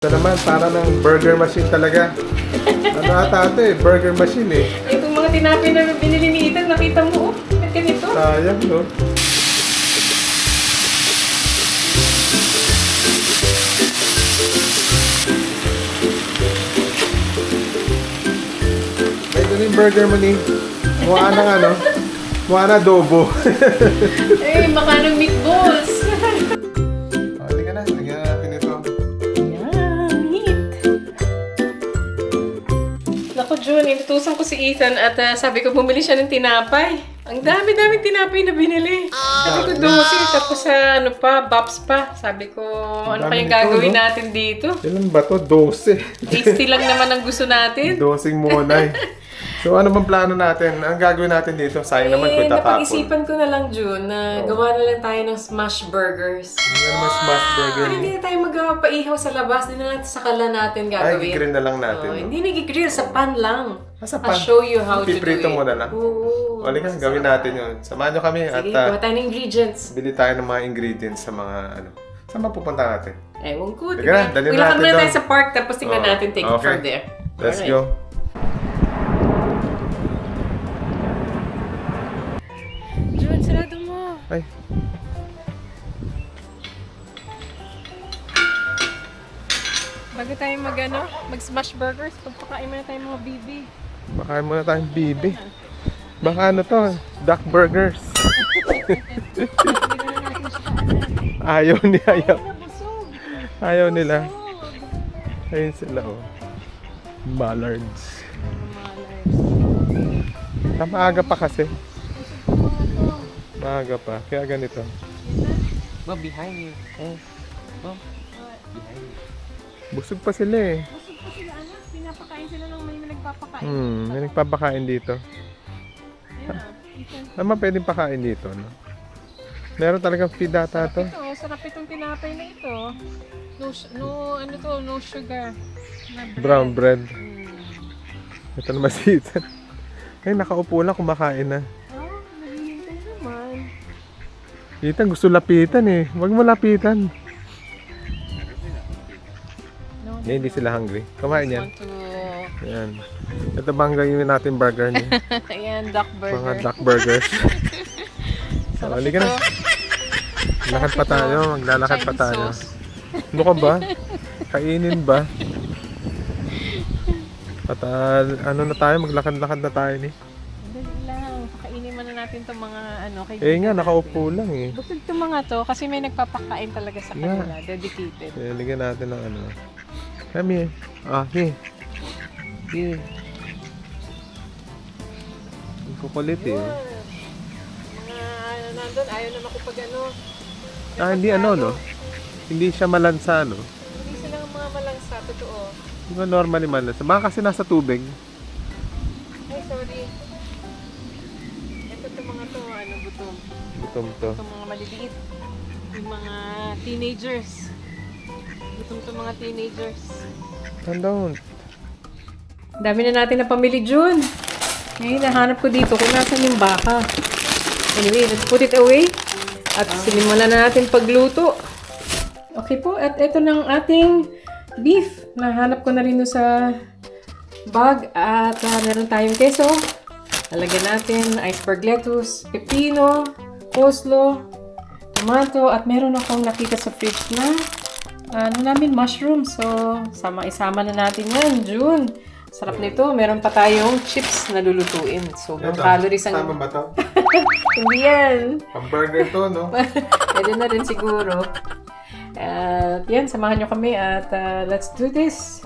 Ito naman, para ng burger machine talaga. Ano ata ito eh, burger machine eh. Itong mga tinapay na binili ni Ethan, nakita mo, oh. Ba't ganito? Sayang, no? May doon yung burger mo ni. Mukha ng ano? Mukha na adobo. Eh, baka ng meatballs. Inutusan ko si Ethan at ah, sabi ko bumili siya ng tinapay. Ang dami-daming tinapay na binili. sabi ko, dosi, tapos sa ano pa, bops pa. Sabi ko, ano dami kayang gagawin no? natin dito? Ilan ba to? 12. Tasty lang naman ang gusto natin. Dosing monay. So ano bang plano natin? Ang gagawin natin dito? Sayang naman kung Eh, tatapon. napag-isipan ko na lang, June, na gawa na lang tayo ng smash burgers. Ano naman smash burger Hindi na tayo magpaihaw sa labas. Hindi na natin sa kala natin Ay, gagawin. gigrill na lang natin. Oh, no? hindi nag-grill, sa pan lang. Ah, sa I'll pan. show you how to do it. Mo na lang. Oo. O, ka, gawin natin yun. Samahan nyo kami at Sige, ah, gawa tayo ng ingredients. bili tayo ng mga ingredients sa mga ano. Saan ba pupunta natin? Ewan ko. Sige na, dalhin natin muna tayo doon. sa park, tapos tingnan Oo. natin, take it Okay. from there. Let's Alright. go. Jun, sarado mo. Ay, Bago tayo mag, ano, mag-smash burgers, pagpakain muna tayo mga bibi. Baka muna tayong bibi. Baka ano to? Duck burgers. ayaw ni ayaw. Ayaw nila. Ayun sila oh. Mallards. Maaga pa kasi. Maaga pa. Kaya ganito. Mom, behind you. Oh. Mom, behind you. Busog pa sila eh. Busog pa sila, anak. Pinapakain sila ng nagpapakain. Hmm, may nagpapakain dito. Ethan. Tama pwedeng pakain dito, no? Meron talagang feed data to. Ito, sarap itong tinapay na ito. No, no ano to, no sugar. Na bread. Brown bread. Mm. Ito naman Ethan. Ay, nakaupo lang, kumakain na. Oh, naghihintay naman. Ethan, gusto lapitan eh. Huwag mo lapitan. No, Eh, hindi sila hungry. Kumain yan. Ayan. Ito bang gawin natin burger niya? Ayan, duck burger. Mga duck burgers. So, halika na. Lakad pa tayo. Maglalakad pa tayo. Ano ka ba? Kainin ba? Patal, ano na tayo? Maglakad-lakad na tayo ni. Muna natin itong mga ano. Kay Eh nga, nakaupo lang eh. Busog itong mga to kasi may nagpapakain talaga sa Yeah. kanila. Dedicated. Kaya lagyan natin ng ano. Here. Ah, here. Here. Ang kukulit eh. oh. Mga ano nandun, ayaw na makipag ano. Ah, hindi ano, no? Hindi siya malansa, no? Hindi sila mga malangsa, totoo. Hindi ba normally malansa? Baka kasi nasa tubig. Ay, sorry. Ito itong mga to, ano, gutom. Gutom to. Itong mga maliliit. Yung mga teenagers. Gutom to mga teenagers. Down. Dami na natin na pamili, June. Ngayon, nahanap ko dito kung nasan yung baka. Anyway, let's put it away. At sinimulan na natin pagluto. Okay po, at ito ng ating beef. Nahanap ko na rin sa bag. At ah, meron tayong keso. Lalagyan natin iceberg lettuce, pepino, coleslaw, tomato, at meron akong nakita sa fridge na ano namin, mushroom. So, sama isama na natin yan, June. Sarap nito. Meron pa tayong chips na lulutuin. Sobrang calories Tama ang... ba to? Hindi yan. Hamburger to, no? Pwede na rin siguro. At yan, samahan nyo kami at uh, let's do this.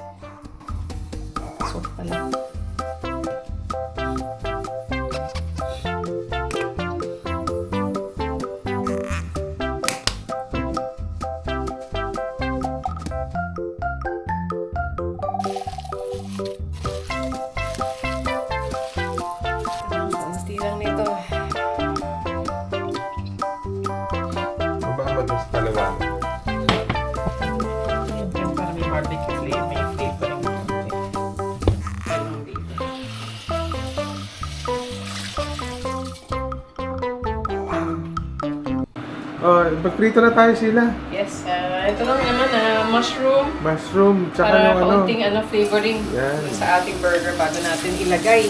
Oh, magprito na tayo sila. Yes, ah, ito lang naman, ah, mushroom. Mushroom, tsaka para yung ano. kaunting ano, flavoring Yan. sa ating burger bago natin ilagay.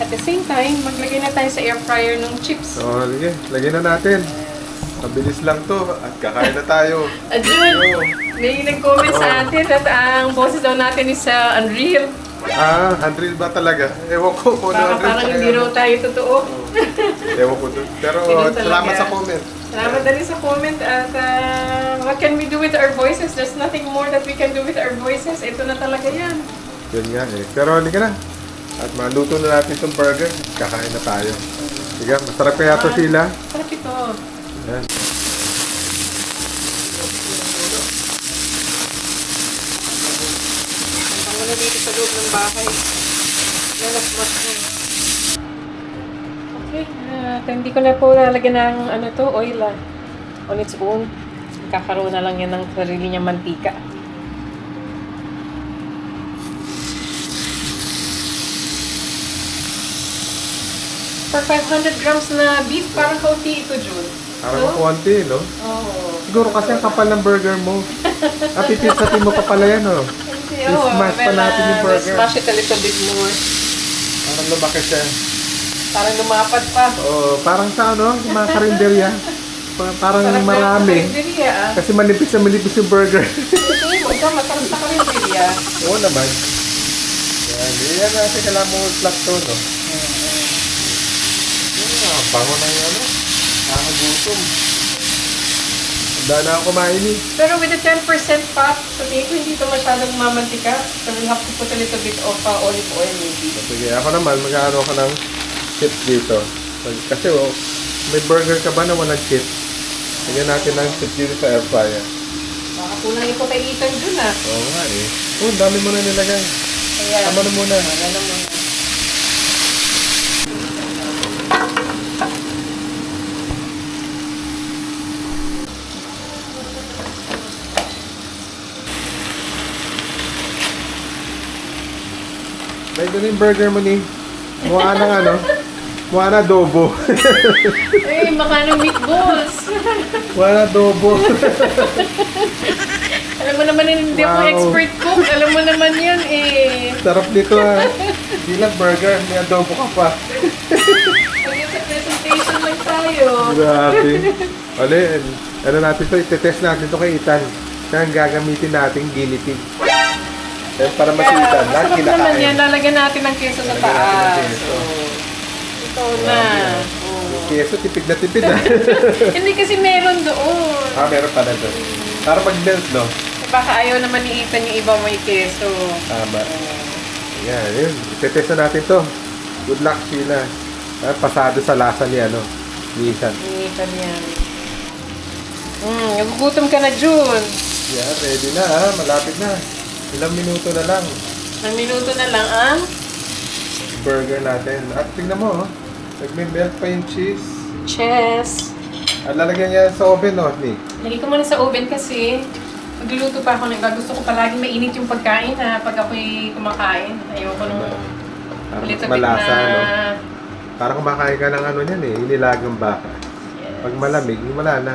At the same time, maglagay na tayo sa air fryer ng chips. Oh, sige, lagyan na natin. Mabilis lang to at kakain na tayo. At yun, may nag-comment sa atin at ang boses daw natin is sa Unreal. Ah, Unreal ba talaga? Ewan ko kung ano Baka Unreal. parang hindi raw tayo totoo. Ewan ko dun. Pero Ganun talaga. salamat sa comment. Salamat na rin sa comment at ah, what can we do with our voices? There's nothing more that we can do with our voices. Ito na talaga yan. Yun nga eh. Pero halika na. At maluto na natin itong burger. Kakain na tayo. Sige, masarap kaya to sila. Sarap ito. Yan. Ang dito sa loob ng bahay. Ang mushroom. Okay, hindi ko na po lalagyan ng ano to, oil ah. On its own. Kakaroon na lang yan ng sarili niyang mantika. For 500 grams na beef, parang kaunti ito, June. Parang No? konti, no? Oo. Siguro kasi ang kapal ng burger mo. At pipinsatin mo pa pala yan, oh. Hindi, I-smash pa natin yung ah, burger. Smash it a little bit more. Parang lumaki siya. Parang lumapad pa. Oh, parang sa ano, mga karinderya. Pa- Parang Sarap marami. karinderya, ah. Kasi manipis na manipis yung burger. Ka, masarap sa karinderya. Oo naman. Yan, yan natin kailangan mo flat to, no? Yan, bango na yung ano. Nakagutom. Handa na ako kumain eh. Pero with the 10% fat, sa tingin ko hindi ito masyadong mamantika. So we'll have to put a little bit of uh, olive oil maybe. Sige, ako naman, mag-ano ako ng chips dito. Kasi oh, may burger ka ba na walang chips? Lagyan natin ng chips dito sa air fryer. Baka kulang ito kay Ethan dun ah. Oo nga eh. Oh, dami mo na nilagay. Kaya, Tama na muna. Wala na muna. May doon yung burger mo ni. Mukha ng ano. Mukha na adobo. Ay, maka ng meatballs. Mukha na adobo. Alam mo naman hindi ako Wow. expert cook. Alam mo naman yan eh. Sarap nito ah. Hindi lang burger, may adobo ka pa. Pag sa presentation lang tayo. Grabe. Oli, ano natin to, itetest natin to kay Ethan. Kaya ang gagamitin natin. Eh, para masitan, lahat masarap naman yan. kinakain. Lalagyan natin ng keso sa Lalagyan natin ng taas. keso. So, ito na. Oo. Keso, tipid na tipid ah. Hindi kasi meron doon. ah, meron pala doon. Para pag-melt, no? Baka ayaw naman ni Ethan yung iba may keso. Tama. Yan, yun. Itetest na natin to. Good luck, Sheila. Ah, pasado sa lasa ni ano, ni Ethan. Ni Ethan yan. Hmm, nagugutom ka na, June. Yan, ready na ha. Malapit na. Ilang minuto na lang. Ang minuto na lang ang Burger natin. At tingnan mo, oh. Nagme-melt pa yung cheese. chess. At lalagyan niya sa oven, no, Nick? Lagi ko muna sa oven kasi magluluto pa ako ng gusto ko palagi mainit yung pagkain na pag ako'y kumakain. Ayoko nung Para mas little bit malasa, na... no? Parang kumakain ka ng ano niyan eh, inilagang baka. Yes. Pag malamig, wala na.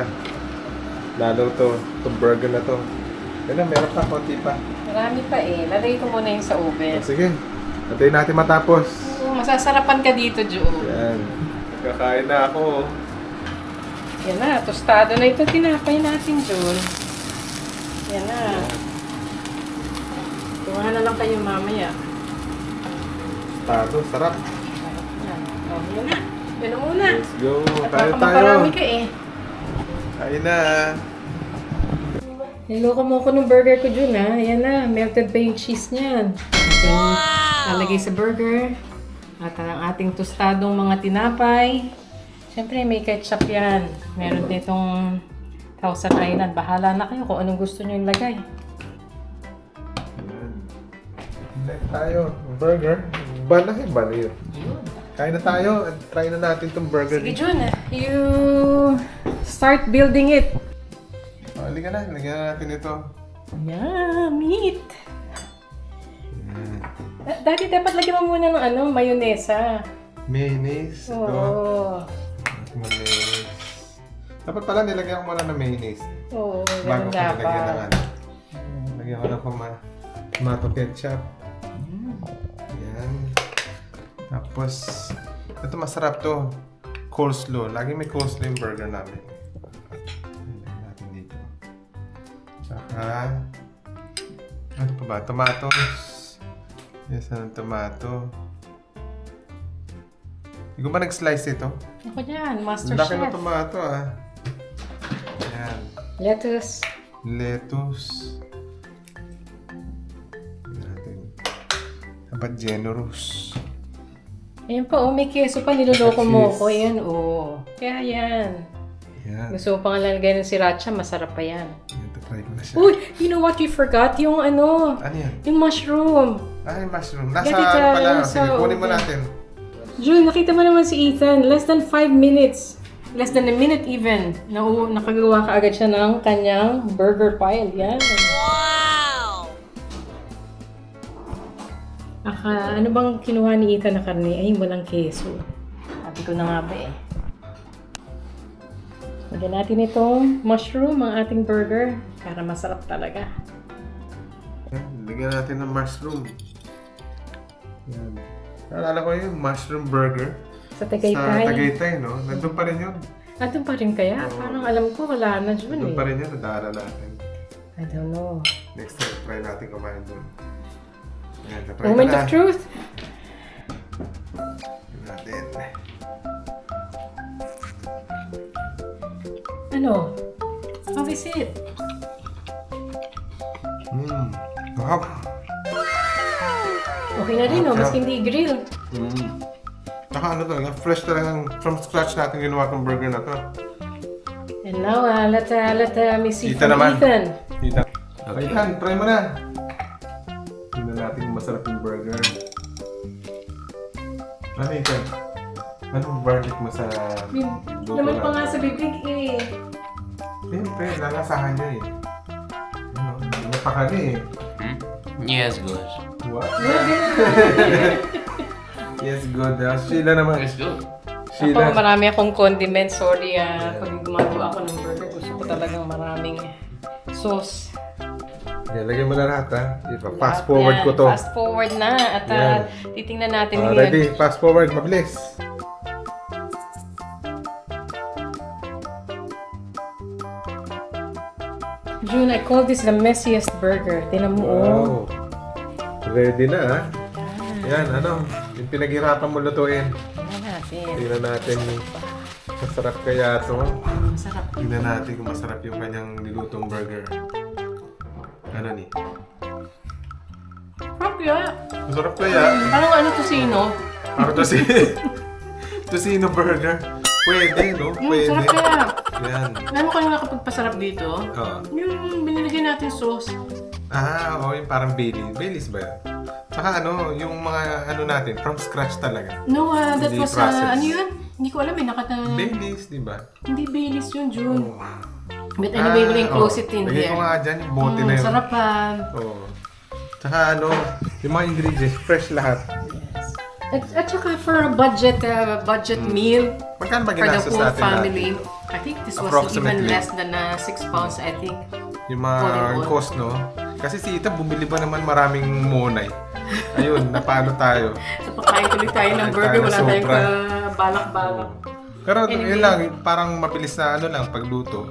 Lalo to, itong burger na to. Yan na, meron pa, konti pa. Marami pa eh. Lalagay ko muna yung sa oven. Sige, antayin natin matapos. Masasarapan ka dito, June. Yan. Kakain na ako. Yan na, tostado na ito. Tinapay natin, June. Yan na. Kuha na lang kayo mamaya. Tado, sarap. Yan. Oh, yan na. Yan na muna. Let's go. At Tayo tayo. maparami ka eh. Kain na. Niloko mo ko ng burger ko dun ha. Ayan na, melted pa yung cheese niyan. Ating lalagay sa burger. At ang ating tostadong mga tinapay. Siyempre may ketchup yan. Meron ditong Thousand Island. Bahala na kayo kung anong gusto nyo ilagay. Next tayo. Burger. Na ban na yun. Kain na tayo. at Try na natin itong burger. Sige Jun, you start building it. Oh, halika na. Lagyan na natin ito. Yeah, meat. Da- Dati dapat lagyan mo muna ng ano, mayonesa. Mayonnaise. Ito. Oo. Mayonnaise. Dapat pala nilagyan ko muna ng mayonnaise. Oo, Bago ganun ko nilagyan ng dapat. ano. Lagyan ko ng pama- tomato ketchup. Yan. Tapos, ito masarap to. Coleslaw. Lagi may coleslaw yung burger namin. Lagyan natin dito. Tsaka, ano pa ba? Tomatoes. Yes, anong tomato? Hindi ko ba nag-slice ito? Ako yan, Master Laki Chef. ng tomato ah. Yan. Lettuce. Lettuce. Tingnan natin. Dapat generous. Ayan pa, oh, may keso pa, niloloko mo Cheese. ko. Ayan, oh. Kaya yan. Yan. Gusto mo pang lalagay ng sriracha, masarap pa yan. Yan, try ko na siya. Uy, you know what you forgot? Yung ano, Ano yan? yung mushroom. Ah, yung mushroom. Nasa ano ah, pala. yung Sige, sa kunin mo natin. June, nakita mo naman si Ethan. Less than 5 minutes. Less than a minute even. Na nakagawa ka agad siya ng kanyang burger pile. Yan. Aka, ano bang kinuha ni Ethan na karne? Ay, walang keso. Sabi ko na nga ba eh. Lagyan natin itong mushroom, ang ating burger. Para masarap talaga. Yan, Lagyan natin ng mushroom. Yan. Naalala ko yung mushroom burger. Sa Sa Tagaytay. Tagaytay, no? Nandun pa rin yun. Andun pa rin kaya? Oo. Parang alam ko wala na dyan Nandun eh. pa rin yun. Nadaanan natin. I don't know. Next time, try natin kumain doon. Yan, try Moment na. of truth. Tingnan natin. Ano? How is it? Mmm. Wow. Okay na rin, oh. Maski hindi grill. Mm. Saka ano talaga, fresh talagang from scratch natin ginawa tong burger na to. And now, uh, let, uh, let uh, me see Ethan from naman. Ethan. Okay. Ethan, try mo na. Tingnan natin kung masarap yung burger. Ano Ethan? Anong verdict mo sa luto laman pa nga sa bibig eh. Siyempre, lalasahan niya eh. Ano, napakali eh. Hmm? Yes, good. What? yes, good. Uh, Sheila naman. It's good. Ako, Sheila. marami akong condiments. Sorry, ah. Pag gumagawa ako ng burger, gusto ko talagang maraming sauce. Yan, lagyan mo na lahat ha. Ipa, Lahat fast forward yan. ko to. Fast forward na. At ah, Yan. titingnan natin Ah, yun. ready? Fast forward, mabilis. June, I call this the messiest burger. Tinan mo, oh. Wow. Ready na ha. Yan, ano, yung pinaghirapan mo lutuin. Tingnan natin. Tingnan natin masarap kaya to. Masarap. Tingnan natin kung masarap yung kanyang nilutong burger. Ano ni? Sarap yan. Masarap kaya. Parang ano to sino? Para to si... Tocino burger. Pwede, no? Mm, Pwede. sarap kaya. Yan. Alam mo kung ano nakapagpasarap dito? Oh. Yung binilagyan natin sauce. Ah, oo, yung parang Bailey. Baileys ba yan? Tsaka ano, yung mga ano natin, from scratch talaga. No, ah, that Hindi was, processed. ah, ano yun? Hindi ko alam eh, nakata... Baileys, di ba? Hindi Baileys yun, June. Oo. But anyway, we'll enclose oh. it in Lagay here. ko nga dyan yung bote Mm, na yun. sarap pa. Oo. Tsaka ano, yung mga ingredients, fresh lahat. At, at saka for a budget uh, budget meal Magkano ba for the ginastos whole natin family, natin? I think this was Approximately. even less than uh, 6 pounds, I think. Yung All in mga all. cost, no? Kasi si Ita, bumili pa naman maraming monay. Ayun, napalo tayo. So, pakain tuloy tayo ng burger, tayo wala ng tayong sobra. balak-balak. Pero Anyway. yun lang, parang mabilis na ano lang, pagluto.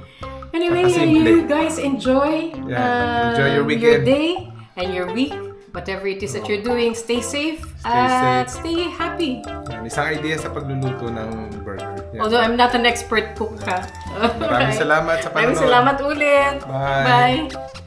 Anyway, you guys enjoy, Yeah, uh, enjoy your your weekend. day and your week. Whatever it is that you're doing, stay safe Stay at safe. stay happy. Yan, isang idea sa pagluluto ng burger. Yan. Although I'm not an expert cook, ha? Maraming salamat sa Maraming panonood. salamat ulit. Bye. Bye.